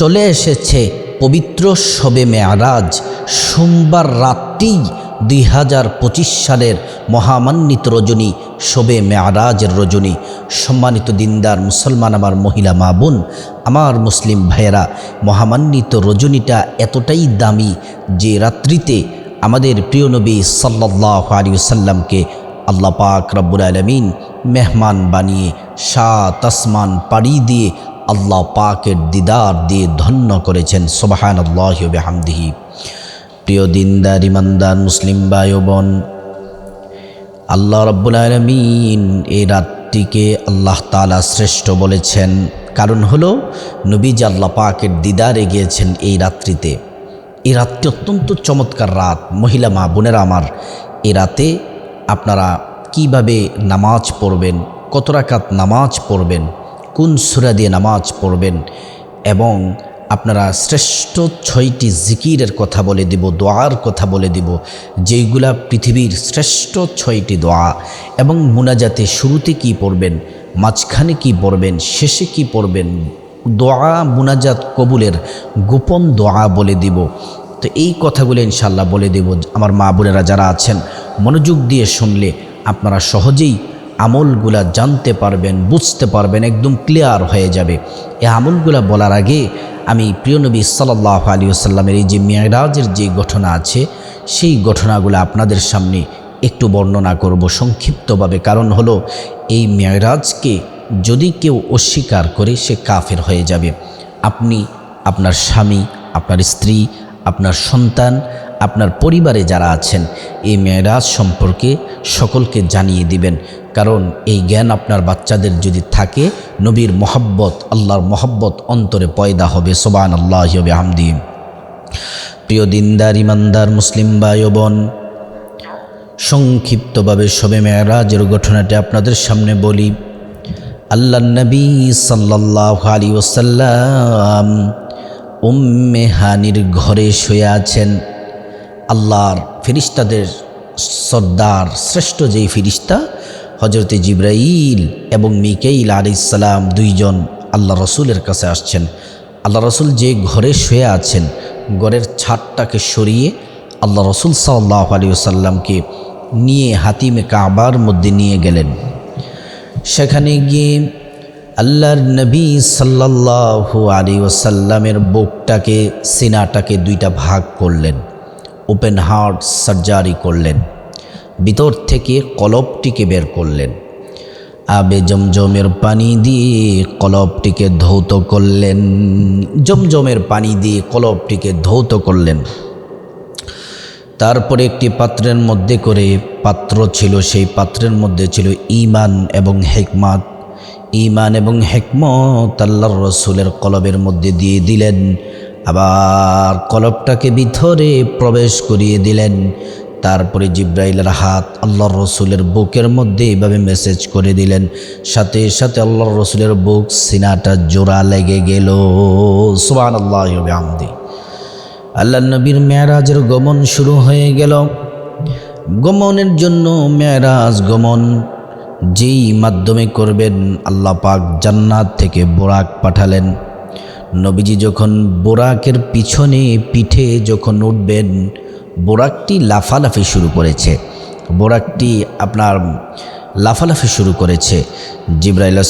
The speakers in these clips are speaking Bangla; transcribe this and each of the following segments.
চলে এসেছে পবিত্র শবে মেয়ারাজ, সোমবার রাত্রি দুই হাজার পঁচিশ সালের মহামান্বিত রজনী, শবে মেয়ারাজের রজনী। সম্মানিত দিনদার মুসলমান আমার মহিলা মা বোন, আমার মুসলিম ভাইয়েরা, মহামান্বিত রজনীটা এতটাই দামি যে রাত্রিতে আমাদের প্রিয় নবী সাল্লাহ আলিউসাল্লামকে আল্লাহ পাক রব্বুল আলমিন মেহমান বানিয়ে সাত আসমান পাড়ি দিয়ে আল্লাহ পাকের দিদার দিয়ে ধন্য করেছেন সোবাহান আল্লাহ হামদিহি প্রিয় দিনদার, ইমানদার, মুসলিম ভাই ও বোন আল্লাহ রব্বুল আলমিন এই রাতটিকে আল্লাহ তালা শ্রেষ্ঠ বলেছেন। কারণ হলো, নবীজ আল্লাহ পাকের দিদারে গিয়েছেন এই রাত্রিতে। এই রাতটি অত্যন্ত চমৎকার রাত। মহিলা মা বোনেরা আমার এ রাতে আপনারা কীভাবে নামাজ পড়বেন, কত রাকাত নামাজ পড়বেন কোন সুরা দিয়ে নামাজ পড়বেন? এবং আপনারা শ্রেষ্ঠ ছয়টি জিকিরের কথা বলে দিব, দোয়ার কথা বলে দিব, যেইগুলা পৃথিবীর শ্রেষ্ঠ ছয়টি দোয়া। এবং মুনাজাতে শুরুতে কি পড়বেন? মাঝখানে কি পড়বেন? শেষে কি পড়বেন? দোয়া, মুনাজাত কবুলের গোপন দোয়া বলে দিব। তো এই কথাগুলো ইনশাল্লাহ বলে দেব। আমার মা বোনেরা যারা আছেন, মনোযোগ দিয়ে শুনলে আপনারা সহজেই আমলগুলা জানতে পারবেন, বুঝতে পারবেন, একদম ক্লিয়ার হয়ে যাবে। এই আমলগুলা বলার আগে আমি প্রিয় নবী সাল্লাহ আলী আসাল্লামের এই যে মেয়রাজের যে ঘটনা আছে, সেই ঘটনাগুলো আপনাদের সামনে একটু বর্ণনা করব সংক্ষিপ্তভাবে। কারণ হলো, এই মেয়রাজকে যদি কেউ অস্বীকার করে, সে কাফের হয়ে যাবে। আপনি আপনার স্বামী, আপনার স্ত্রী আপনার সন্তান, আপনার পরিবারে যারা আছেন, এই মেয়েরাজ সম্পর্কে সকলকে জানিয়ে দিবেন। কারণ এই জ্ঞান আপনার বাচ্চাদের যদি থাকে, নবীর মহব্বত, আল্লাহর মহব্বত অন্তরে পয়দা হবে। সোবান আল্লাহ হবে হামদিম প্রিয় দিনদার, ইমানদার, মুসলিম ভাই ও বোন, সংক্ষিপ্তভাবে সবে মেয়েরাজের ঘটনাটি আপনাদের সামনে বলি। আল্লাহ নবী সাল্লাহ আলী ওসাল্লাম উম্মে হানির ঘরে শুয়ে আছেন আল্লাহর ফিরিস্তাদের সর্দার, শ্রেষ্ঠ যেই ফিরিস্তা হজরতে জিব্রাইল এবং মিকেইল আলাইসাল্লাম দুইজন আল্লাহ রসুলের কাছে আসছেন। আল্লাহ রসুল যে ঘরে শুয়ে আছেন, ঘরের ছাদটাকে সরিয়ে আল্লাহ রসুল সাল্লাহ আলী সাল্লামকে নিয়ে হাতিমে কাবার মধ্যে নিয়ে গেলেন। সেখানে গিয়ে আল্লাহর নবী সাল্লাল্লাহু আলী ওসাল্লামের বুকটাকে, সিনাটাকে দুইটা ভাগ করলেন, ওপেন হার্ট সার্জারি করলেন, ভিতর থেকে কলবটিকে বের করলেন, আবে জমজমের পানি দিয়ে কলবটিকে ধৌত করলেন, জমজমের পানি দিয়ে কলবটিকে ধৌত করলেন। তারপরে একটি পাত্রের মধ্যে করে, পাত্র ছিল, সেই পাত্রের মধ্যে ছিল ইমান এবং হেকমাত। ইমান এবং হেকমত আল্লাহর রসুলের কলবের মধ্যে দিয়ে দিলেন। আবার কলবটাকে ভিতরে প্রবেশ করিয়ে দিলেন। তারপরে জিব্রাইলের হাত আল্লাহর রসুলের বুকের মধ্যে এইভাবে মেসেজ করে দিলেন। সাথে সাথে আল্লাহর রসুলের বুক সিনাটা জোড়া লেগে গেল। সুবান আল্লাহ আমদি আল্লাহ নবীর মেয়ারাজের গমন শুরু হয়ে গেল। গমনের জন্য মেয়ারাজ গমন যেই মাধ্যমে করবেন, আল্লাহ পাক জান্নাত থেকে বোরাক পাঠালেন। নবীজি যখন বোরাকের পিছনে পিঠে যখন উঠবেন, বোরাকটি লাফালাফি শুরু করেছে। বোরাকটি আপনার লাফালাফি শুরু করেছে। জিব্রাইল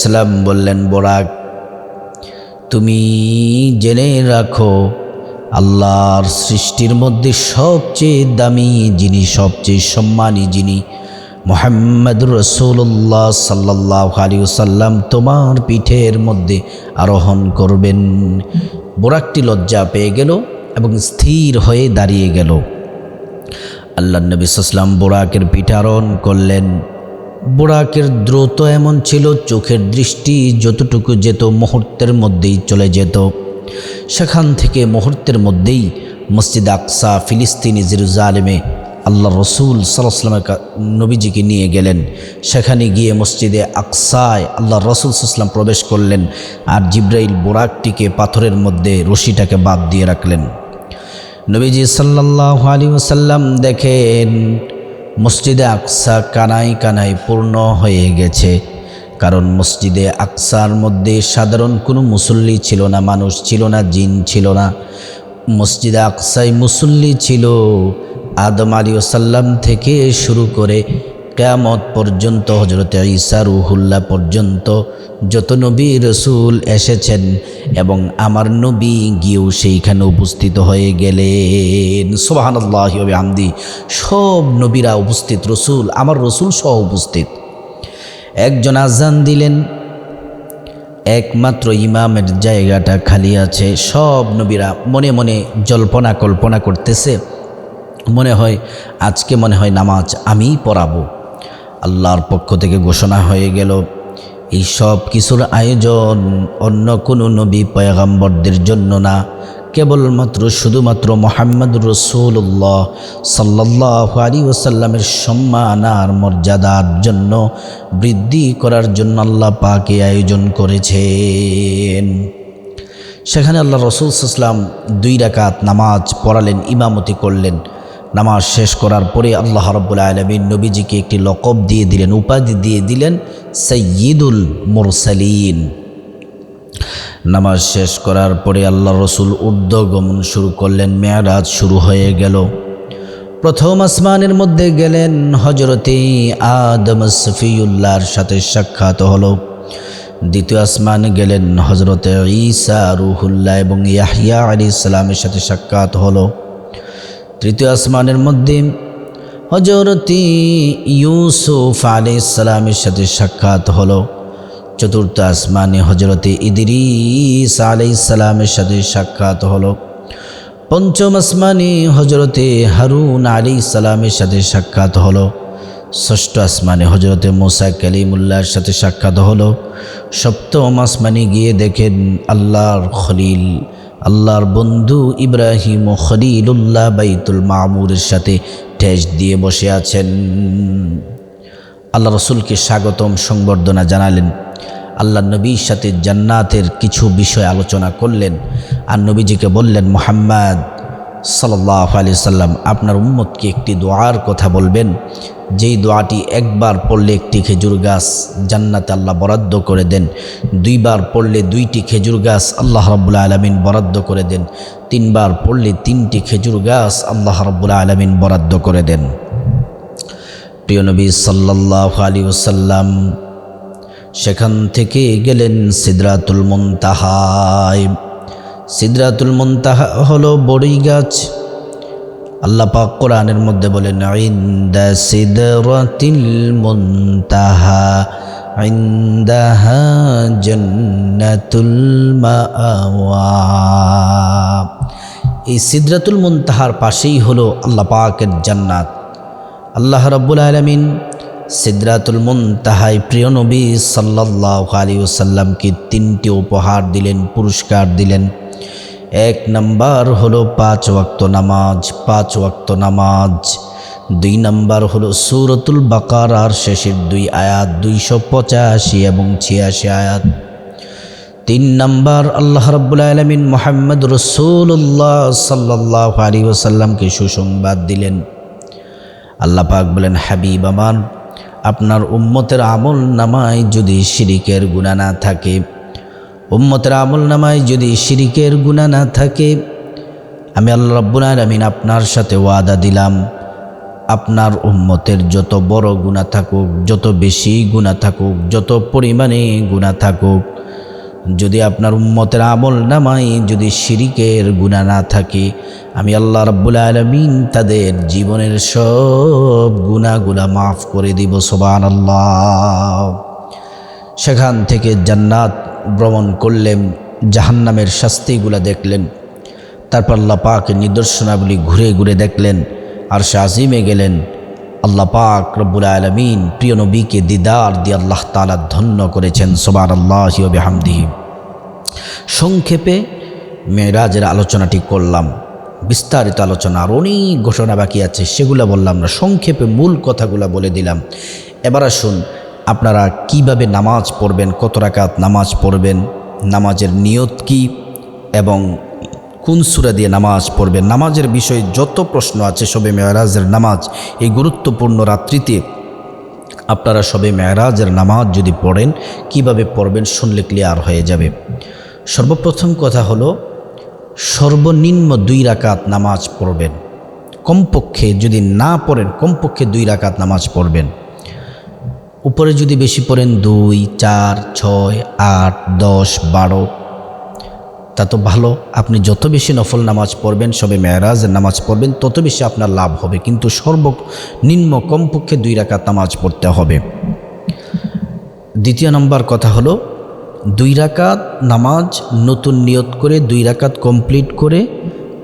বললেন, বোরাক, তুমি জেনে রাখো, আল্লাহর সৃষ্টির মধ্যে সবচেয়ে দামি যিনি, সবচেয়ে সম্মানী যিনি মোহাম্মদ রসুল্লাহ সাল্লাহ আলী সাল্লাম তোমার পিঠের মধ্যে আরোহণ করবেন। বোরাকটি লজ্জা পেয়ে গেল এবং স্থির হয়ে দাঁড়িয়ে গেল। আল্লাহ নবী সাল্লাম বোরাকের পিঠে আরোহণ করলেন। বোরাকের দ্রুত এমন ছিল, চোখের দৃষ্টি যতটুকু যেত মুহূর্তের মধ্যেই চলে যেত। সেখান থেকে মুহূর্তের মধ্যেই মসজিদ আকসা ফিলিস্তিনি জেরুজালেমে আল্লাহ রসুল সাল্লামের নবীজিকে নিয়ে গেলেন। সেখানে গিয়ে মসজিদে আকসায় আল্লাহ রসুল সাল্লাম প্রবেশ করলেন আর জিব্রাইল বোরাকটিকে পাথরের মধ্যে রশিটাকে বাদ দিয়ে রাখলেন। নবীজি সাল্লাহ আলী ওসাল্লাম দেখেন মসজিদে আকসা কানাই কানাই পূর্ণ হয়ে গেছে। কারণ মসজিদে আকসার মধ্যে সাধারণ কোনো মুসল্লি ছিল না, মানুষ ছিল না, জিন ছিল না। মসজিদে আকসাই মুসল্লি ছিল আদম আলী ওসাল্লাম থেকে শুরু করে কেয়ামত পর্যন্ত হজরত ঈসা রুহুল্লাহ পর্যন্ত যত নবী রসুল এসেছেন এবং আমার নবী গিয়েও সেইখানে উপস্থিত হয়ে গেলেন। সোবাহান্লাহ আমদি সব নবীরা উপস্থিত, রসুল, আমার রসুল সহ উপস্থিত। একজন আজান দিলেন, একমাত্র ইমামের জায়গাটা খালি আছে, সব নবীরা মনে মনে জল্পনা কল্পনা করতেছে মনে হয়, আজকে মনে হয় নামাজ আমিই পড়াবো। আল্লাহর পক্ষ থেকে ঘোষণা হয়ে গেল, এই সব কিছুর আয়োজন অন্য কোনো নবী পয়গাম্বরদের জন্য না। কেবলমাত্র শুধুমাত্র মোহাম্মদ রসুল্লাহ সাল্লাহ আলী ওসাল্লামের সম্মান আর মর্যাদার জন্য বৃদ্ধি করার জন্য আল্লাহ পাকে আয়োজন করেছেন। সেখানে আল্লাহ রসুল সাল্লাম দুই রাকাত নামাজ পড়ালেন, ইমামতি করলেন। নামাজ শেষ করার পরে আল্লাহ রব্বুল আলমিন নবীজিকে একটি লকব দিয়ে দিলেন, উপাধি দিয়ে দিলেন সৈয়দুল মুরসালিন। নামাজ শেষ করার পরে আল্লাহ রসুল ঊর্ধ্বগমন শুরু করলেন, মেয়ারাজ শুরু হয়ে গেল। প্রথম আসমানের মধ্যে গেলেন হজরতে আদম সফিউল্লাহর সাথে সাক্ষাৎ হলো। দ্বিতীয় আসমান গেলেন হজরতে ঈসা রুহুল্লাহ এবং ইয়াহিয়া আলী ইসলামের সাথে সাক্ষাৎ হলো। তৃতীয় আসমানের মধ্যে হজরতি ইউসুফ আলী ইসলামের সাথে সাক্ষাৎ হলো। চতুর্থ আসমানে হজরতে ইদিরিস আলাই ইসলামের সাথে সাক্ষাৎ হলো। পঞ্চম আসমানে হজরতে হারুন আলী ইসলামের সাথে সাক্ষাৎ হলো। ষষ্ঠ আসমানে হজরতে মোসা কালিমুল্লাহর সাথে সাক্ষাৎ হলো। সপ্তম আসমানে গিয়ে দেখেন আল্লাহর খলিল আল্লাহর বন্ধু ইব্রাহিম ও খলিলুল্লাহ বাইতুল মামুরের সাথে ঠেস দিয়ে বসে আছেন। আল্লাহ রসুলকে স্বাগতম সংবর্ধনা জানালেন। আল্লাহ নবীর সাথে জান্নাতের কিছু বিষয় আলোচনা করলেন। আর নবীজিকে বললেন, মোহাম্মদ সাল্লাহ আলি সাল্লাম আপনার উম্মতকে একটি দোয়ার কথা বলবেন। যেই দোয়াটি একবার পড়লে একটি খেজুর গাছ জান্নাতে আল্লাহ বরাদ্দ করে দেন, দুইবার পড়লে দুইটি খেজুর গাছ আল্লাহ রব্বুল্লা আলমিন বরাদ্দ করে দেন, তিনবার পড়লে তিনটি খেজুর গাছ আল্লাহ রব্বুল্লা আলমিন বরাদ্দ করে দেন। প্রিয় নবী সাল্লাহ আলী ওসাল্লাম সেখান থেকে গেলেন সিদ্রাতুল মন্তাহায় সিদ্রাতুল মন্তাহা হলো বড়ই গাছ। আল্লাহ পাক কোরআনের মধ্যে বলেন, ইন্দা সিদরাতিল মুনতাহা এই সিদরাতুল মুনতাহার পাশেই হলো আল্লাহ পাকের জান্নাত। আল্লাহ রাব্বুল আলামিন সিদ্রাতুল মুনতাহায় প্রিয় নবী সাল্লাল্লাহু আলাইহি ওয়াসাল্লামকে তিনটি উপহার দিলেন, পুরস্কার দিলেন। এক নাম্বার হলো পাঁচ ওয়াক্ত নামাজ, পাঁচ ওয়াক্ত নামাজ। দুই নাম্বার হলো সুরতুল বাকার আর শেষের দুই আয়াত, দুইশো পঁচাশি এবং ছিয়াশি আয়াত। তিন নাম্বার, আল্লাহ রব্বুল আলমিন মোহাম্মদ রসুল্লাহ সাল্লাহ আলী ওসাল্লামকে সুসংবাদ দিলেন। আল্লাহ পাক বলেন, হাবিব আমার আপনার উম্মতের আমল নামায় যদি শিরিকের গুণা না থাকে উম্মতের আমল নামায় যদি শিরিকের গুণা না থাকে, আমি আল্লাহ রব্বুল আলমিন আপনার সাথে ওয়াদা দিলাম, আপনার উম্মতের যত বড় গুণা থাকুক, যত বেশি গুণা থাকুক, যত পরিমাণে গুণা থাকুক, যদি আপনার উম্মতের আমল নামাই যদি শিরিকের গুণা না থাকে, আমি আল্লাহ রব্বুল আলমিন তাদের জীবনের সব গুণাগুলা মাফ করে দিব সোবান আল্লাহ সেখান থেকে জান্নাত ভ্রমণ করলেন, জাহান্নামের শাস্তিগুলা দেখলেন। তারপর আল্লাহ পাকের নিদর্শনাবলী ঘুরে ঘুরে দেখলেন আর আজিমে গেলেন। আল্লাহ পাক রব্বুল আলমিন প্রিয় নবীকে দিদার দিয়ে আল্লাহ তালা ধন্য করেছেন সোবার আল্লাহ হামদিহি সংক্ষেপে মেয়েরাজের আলোচনাটি করলাম। বিস্তারিত আলোচনা আর অনেক ঘোষণা বাকি আছে, সেগুলো বললাম না। সংক্ষেপে মূল কথাগুলো বলে দিলাম। এবার আসুন আপনারা কীভাবে নামাজ পড়বেন, কত রাকাত নামাজ পড়বেন, নামাজের নিয়ত কি এবং কোন সুরা দিয়ে নামাজ পড়বেন, নামাজের বিষয়ে যত প্রশ্ন আছে সবে মেয়ারাজের নামাজ, এই গুরুত্বপূর্ণ রাত্রিতে আপনারা সবে মেয়ারাজের নামাজ যদি পড়েন, কীভাবে পড়বেন শুনলে ক্লিয়ার হয়ে যাবে। সর্বপ্রথম কথা হলো, সর্বনিম্ন দুই রাকাত নামাজ পড়বেন। কমপক্ষে যদি না পড়েন, কমপক্ষে দুই রাকাত নামাজ পড়বেন। উপরে যদি বেশি পড়েন দুই, চার, ছয়, আট, দশ, বারো, তা তো ভালো। আপনি যত বেশি নফল নামাজ পড়বেন, সবে মেয়ারাজের নামাজ পড়বেন, তত বেশি আপনার লাভ হবে। কিন্তু সর্বনিম্ন কমপক্ষে দুই রাকাত নামাজ পড়তে হবে। দ্বিতীয় নম্বর কথা হলো, দুই রাকাত নামাজ নতুন নিয়ত করে, দুই রাকাত কমপ্লিট করে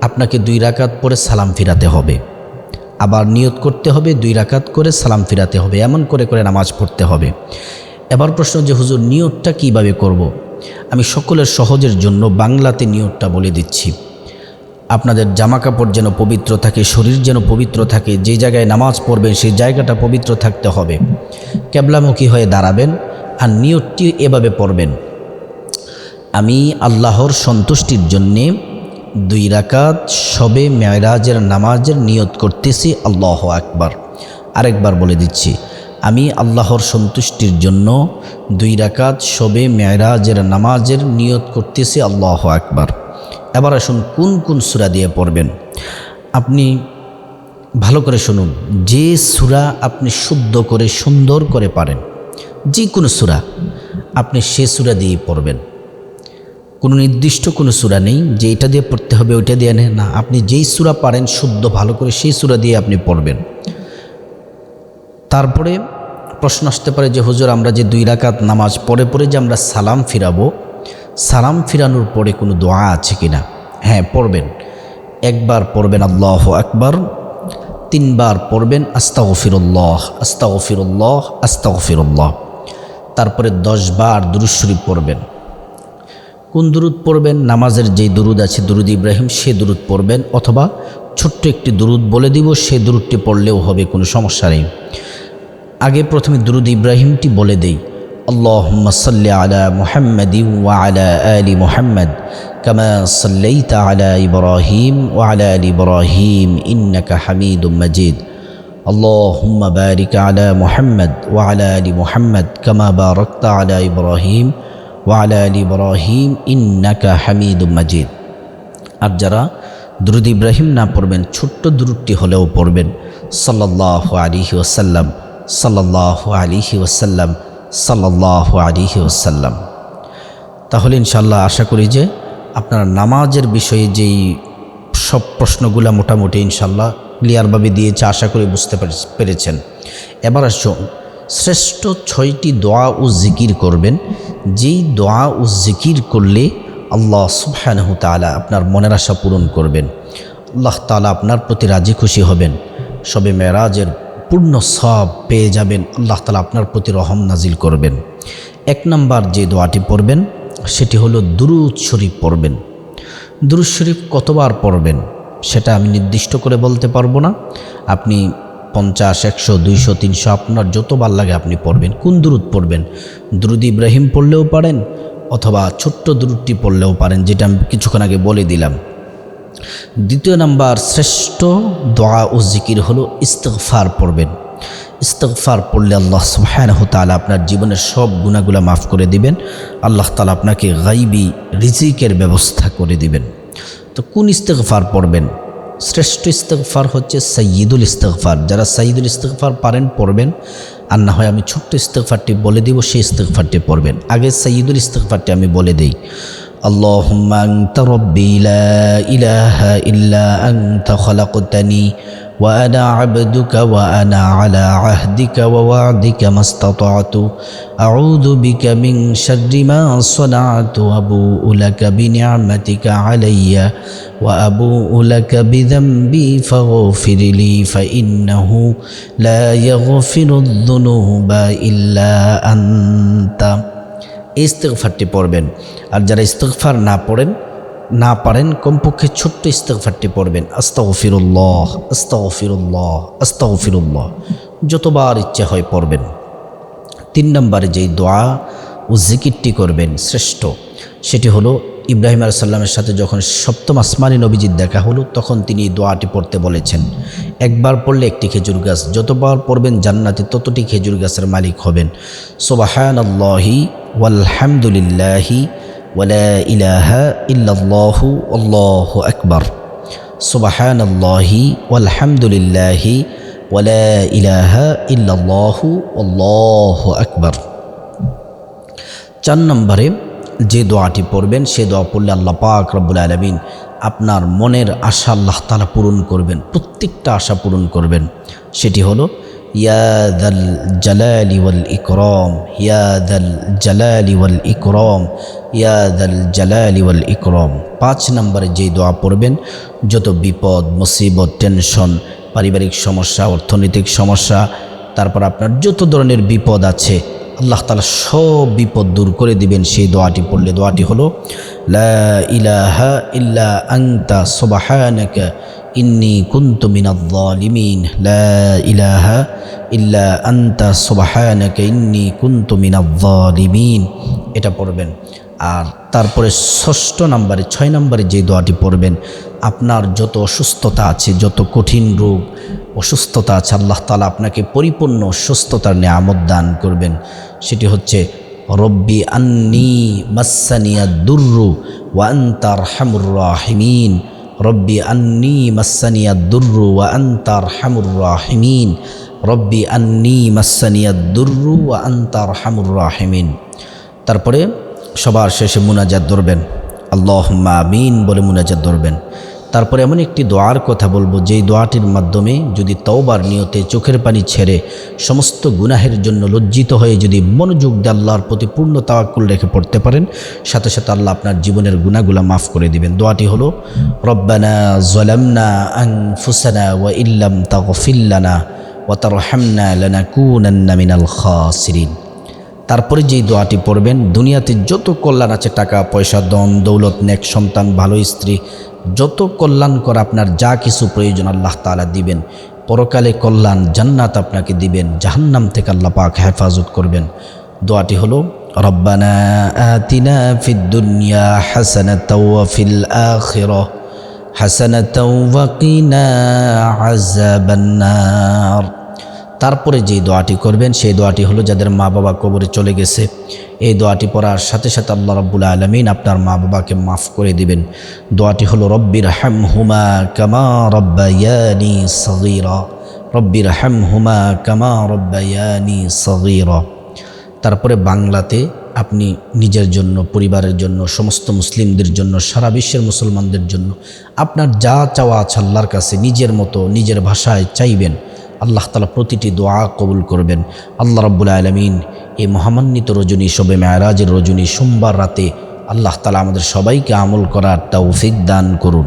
আপনাকে দুই রাকাত পরে সালাম ফিরাতে হবে। আবার নিয়ত করতে হবে, দুই রাকাত করে সালাম ফিরাতে হবে, এমন করে করে নামাজ পড়তে হবে। এবার প্রশ্ন যে, হুজুর, নিয়তটা কীভাবে করব। আমি সকলের সহজের জন্য বাংলাতে নিয়তটা বলে দিচ্ছি। আপনাদের জামা কাপড় যেন পবিত্র থাকে, শরীর যেন পবিত্র থাকে, যে জায়গায় নামাজ পড়বেন সেই জায়গাটা পবিত্র থাকতে হবে। ক্যাবলামুখী হয়ে দাঁড়াবেন আর নিয়তটি এভাবে পড়বেন। আমি আল্লাহর সন্তুষ্টির জন্যে দুই রাকাত সবে মেয়রাজের নামাজের নিয়ত করতেছি, আল্লাহ আকবার। আরেকবার বলে দিচ্ছি, আমি আল্লাহর সন্তুষ্টির জন্য দুই রাকাত সবে মেয়রাজের নামাজের নিয়ত করতেছি, আল্লাহ আকবার। এবার আসুন, কোন কোন সুরা দিয়ে পড়বেন? আপনি ভালো করে শুনুন, যে সুরা আপনি শুদ্ধ করে, সুন্দর করে পারেন, যে কোনো সুরা আপনি সে সুরা দিয়েই পড়বেন। কোনো নির্দিষ্ট কোনো সুরা নেই যে এটা দিয়ে পড়তে হবে, ওইটা দিয়ে নেই না, আপনি যেই সুরা পারেন শুদ্ধ, ভালো করে সেই সুরা দিয়ে আপনি পড়বেন। তারপরে প্রশ্ন আসতে পারে যে, হুজুর, আমরা যে দুই রাকাত নামাজ পড়ে পড়ে যে আমরা সালাম ফিরাবো, সালাম ফিরানোর পরে কোনো দোয়া আছে কি না হ্যাঁ পড়বেন। একবার পড়বেন আল্লাহ একবার তিনবার পড়বেন আস্তাগফিরুল্লাহ আস্তাগফিরুল্লাহ আস্তাগফিরুল্লাহ। তারপরে দশ বার দুরুদ শরীফ পড়বেন। কোন দুরুদ পড়বেন নামাজের যেই দুরুদ আছে দুরুদ ইব্রাহিম সে দুরুদ পড়বেন অথবা ছোট্ট একটি দুরুদ বলে দিব সে দুরুদটি পড়লেও হবে কোনো সমস্যা নেই আগে প্রথমে দুরুদ ইব্রাহিমটি বলে দেই اللهم صل على محمد وعلى آل محمد كما صليت على إبراهيم وعلى آل إبراهيم إنك حميد مجيد اللهم بارك على محمد وعلى آل محمد كما باركت على إبراهيم وعلى ওয়ালা ইব্রাহিম ইন্নাকা হামিদ মাজিদ আর যারা দ্রুদ ইব্রাহিম না পড়বেন, ছোট্ট দ্রুতটি হলেও পড়বেন। সাল্লাহ আলিহি ওসাল্লাম সাল্লাহ আলিহি ওসাল্লাম সাল্লাহ আলিহি ওসাল্লাম তাহলে ইনশাল্লাহ আশা করি যে আপনার নামাজের বিষয়ে যেই সব প্রশ্নগুলো মোটামুটি ইনশাল্লাহ ক্লিয়ারভাবে দিয়েছে, আশা করি বুঝতে পেরেছেন। এবার আসুন শ্রেষ্ঠ ছয়টি দোয়া ও জিকির করবেন। যেই দোয়া ও জিকির করলে আল্লাহ সুবহানাহু আপনার মনের আশা পূরণ করবেন। আল্লাহ তাআলা আপনার প্রতি রাজি খুশি হবেন। সবে মেরাজের পূর্ণ সব পেয়ে যাবেন। আল্লাহ তালা আপনার প্রতি রহম নাজিল করবেন। এক নাম্বার যে দোয়াটি পড়বেন, সেটি হলো দুরুদ শরীফ পড়বেন। দুরুদ শরীফ কতবার পড়বেন, সেটা আমি নির্দিষ্ট করে বলতে পারব না। আপনি পঞ্চাশ, একশো, দুইশো, তিনশো, আপনার যতবার লাগে আপনি পড়বেন। কোন দুরুদ পড়বেন? দুরুদ ইব্রাহিম পড়লেও পারেন অথবা ছোট্ট দুরুদটি পড়লেও পারেন, যেটা আমি কিছুক্ষণ আগে বলে দিলাম। দ্বিতীয় নাম্বার, শ্রেষ্ঠ দোয়া ও জিকির হলো ইস্তফার পড়বেন। ইস্তফার পড়লে আল্লাহ সুবহানাহু তাআলা আপনার জীবনের সব গুণাগুলা মাফ করে দিবেন। আল্লাহ তাআলা আপনাকে গাইবি রিজিকের ব্যবস্থা করে দিবেন। তো কোন ইস্তফার পড়বেন? শ্রেষ্ঠ ইস্তফার হচ্ছে সৈয়দুল ইস্তফার যারা সৈয়দুল ইস্তফার পারেন, পড়বেন। আর না হয় আমি ছোট্ট ইস্তফারটি বলে দিব, সেই ইস্তফারটি পড়বেন। আগে সৈয়দুল ইস্তফারটি আমি বলে দিই। اللهم أنت ربي لا إله إلا أنت خلقتني وأنا عبدك وأنا على عهدك ووعدك ما استطعت. أعوذ بك من شر ما صنعت وأبوء لك بنعمتك علي وأبوء لك بذنبي فاغفر لي فإنه لا يغفر الذنوب إلا أنت. এই ইস্তেকফারটি পড়বেন। আর যারা ইস্তেকফার না পড়েন, না পারেন, কমপক্ষে ছোট্ট ইস্তেকফারটি পড়বেন। আস্তাগফিরুল্লাহ আস্তাও ফিরুল্লাহ যতবার ইচ্ছা হয় পড়বেন। তিন নম্বরে যেই দোয়া ও জিকিরটি করবেন শ্রেষ্ঠ, সেটি হলো ইব্রাহিম আলাইসাল্লামের সাথে যখন সপ্তম আসমানি নবীজির দেখা হলো, তখন তিনি দোয়াটি পড়তে বলেছেন, একবার পড়লে একটি খেজুর গাছ, যতবার পড়বেন জান্নাতে ততটি খেজুর গাছের মালিক হবেন। সোবাহান আল্লাহি ওয়ালহামদুলিল্লাহি ওয়ালা ইলাহা আল্লাহু আকবার। সোবাহান আল্লাহি ওয়ালহামদুলিল্লাহি ওয়ালা ইলাহা ইল্লাল্লাহু আল্লাহু আকবার। চার নম্বরে যে দোয়াটি পড়বেন, সে দোয়া পড়লে আল্লাহ পাক রব্বুল আলমিন আপনার মনের আশা আল্লাহ তালা পূরণ করবেন, প্রত্যেকটা আশা পূরণ করবেন। সেটি হলো ইয়াদাল জালালি ওয়াল ইকরম ইয়াদাল জালালি ওয়াল ইকরম ইয়াদাল জালালি ওয়াল ইকরম। পাঁচ নম্বরে যেই দোয়া পড়বেন, যত বিপদ, মুসিবত, টেনশন, পারিবারিক সমস্যা, অর্থনৈতিক সমস্যা, তারপর আপনার যত ধরনের বিপদ আছে আল্লাহ তালা সব বিপদ দূর করে দিবেন সেই দোয়াটি পড়লে। দোয়াটি হলো ইলাহা ইন্নি কুন্তু মিনাজ-জালিমিন লা ইলাহা ইন্নি কুন্তু মিনাজ-জালিমিন এটা পড়বেন। আর তারপরে ষষ্ঠ নম্বরে, ছয় নম্বরে যে দোয়াটি পড়বেন, আপনার যত অসুস্থতা আছে, যত কঠিন রোগ, অসুস্থতা আছে, আল্লাহ তালা আপনাকে পরিপূর্ণ সুস্থতার নিয়ামত দান করবেন। সেটি হচ্ছে, রব্বি আন্নি মাসানিয়া দুর্রু ওয়ান্তার হামুর রাহিমিন। রব্বি আন্নি মাসানিয়া দুর্রু ওয়ান্তার হামুর রাহিমিন। রব্বি আন্নি মাসানিয়া দুর্রু ওয়ান্তার হামুর রাহিমিন। তারপরে সবার শেষে মুনাজাত ধরবেন। আল্লাহ আমিন বলে মুনাজাত ধরবেন। তারপরে এমন একটি দোয়ার কথা বলব, যেই দোয়াটির মাধ্যমে যদি তওবার নিয়তে চোখের পানি ছেড়ে সমস্ত গুনাহের জন্য লজ্জিত হয়ে যদি মনোযোগ দিয়ে আল্লাহর প্রতি পূর্ণ তাওয়াক্কুল রেখে পড়তে পারেন, সাথে সাথে আল্লাহ আপনার জীবনের গুনাহগুলা মাফ করে দিবেন। দোয়াটি হলো, রব্বানা জলামনা আনফুসানা ওয়া ইল্লাম তাগফিল্লানা ওয়া তারহামনা লানাকুনান্না মিনাল খাসিরিন। তারপরে যেই দোয়াটি পড়বেন, দুনিয়াতে যত কল্যাণ আছে, টাকা, পয়সা দন দৌলত, নেক সন্তান, ভালো স্ত্রী, যত কল্যাণ করা আপনার যা কিছু প্রয়োজন আল্লাহ তালা দিবেন। পরকালে কল্যাণ জান্নাত আপনাকে দিবেন, জাহান্নাম থেকে আল্লাহ পাক হেফাজত করবেন। দোয়াটি হলো, রব্বানা আতিনা দুনিয়া তারপরে যে দোয়াটি করবেন, সেই দোয়াটি হলো যাদের মা বাবা কবরে চলে গেছে, এই দোয়াটি পড়ার সাথে সাথে আল্লাহ রব্বুল আলমিন আপনার মা বাবাকে মাফ করে দিবেন। দোয়াটি হলো রব্বির হাম হুমা কামা রব্বায়ানি সগীরা রব্বির হাম হুমা কামা রব্বায়ানি সগীরা। তারপরে বাংলাতে আপনি নিজের জন্য, পরিবারের জন্য, সমস্ত মুসলিমদের জন্য, সারা বিশ্বের মুসলমানদের জন্য আপনার যা চাওয়া আছে আল্লাহর কাছে নিজের মতো, নিজের ভাষায় চাইবেন। আল্লাহ তালা প্রতিটি দোয়া কবুল করবেন। আল্লাহ রব্বুল আলমিন এই মহামান্বিত রজনী শোবে মেয়ারাজের রজনী সোমবার রাতে আল্লাহ তালা আমাদের সবাইকে আমল করার তৌফিক দান করুন।